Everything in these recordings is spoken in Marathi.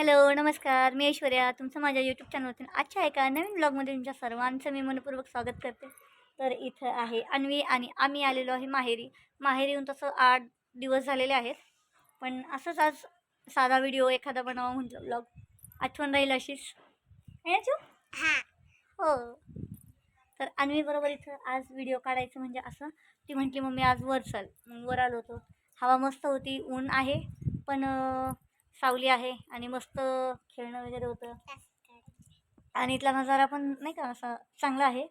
हॅलो नमस्कार. मी ऐश्वर्या. तुमचं माझ्या यूट्यूब चॅनलवरती आजच्या एका नवीन ब्लॉगमध्ये तुमच्या सर्वांचं मी मनपूर्वक स्वागत करते. तर इथं आहे अन्वी आणि आम्ही आलेलो आहे माहेरी. माहेरी येऊन तसं आठ दिवस झालेले आहेत. पण असंच आज साधा व्हिडिओ एखादा बनावा म्हटलं ब्लॉग आठवण राहील अशीच. है ना चू? हो. तर अन्वी बरोबर इथं आज व्हिडिओ काढायचं म्हणजे असं. ती म्हटली मम्मी आज वर चल. मग वर आलो होतो. हवा मस्त होती ऊन आहे. पण सावली आहे आणि मस्त खेळणं वगैरे होतं. आणि इथला नजारा पण नाही का असा चांगला आहे.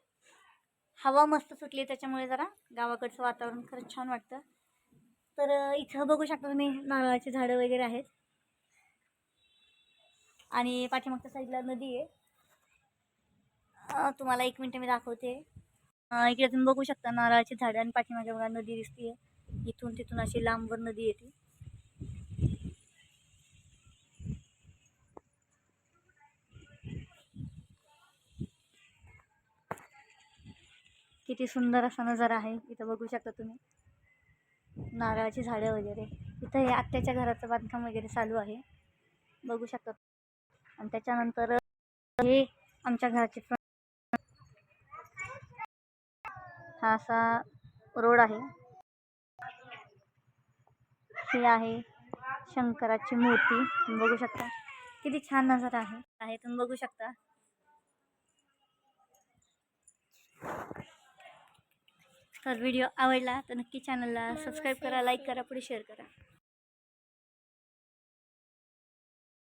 हवा मस्त सुटली त्याच्यामुळे जरा गावाकडचं वातावरण खरंच छान वाटतं. तर इथं बघू शकता तुम्ही नारळाची झाडं वगैरे आहेत. आणि पाठीमागच्या साईडला नदी आहे. तुम्हाला एक मिनटं मी दाखवते. इकडे तुम्ही बघू शकता नारळाची झाडं आणि पाठीमागे बघा नदी दिसते इथून तिथून अशी लांबवर नदी येते. किती सुंदर असा नजारा आहे. इथं बघू शकता तुम्ही. नारळाची झाडं वगैरे. इथं हे आत्याच्या घराचं बांधकाम वगैरे चालू आहे. बघू शकता. आणि त्याच्यानंतर हे आमच्या घराचे हा असा रोड आहे. ही आहे शंकराची मूर्ती. तुम्ही बघू शकता. किती छान नजारा आहे. आहे तुम्ही बघू शकता. तर व्हिडिओ आवडला तर नक्की चॅनलला सबस्क्राईब करा लाईक करा पुढे शेअर करा.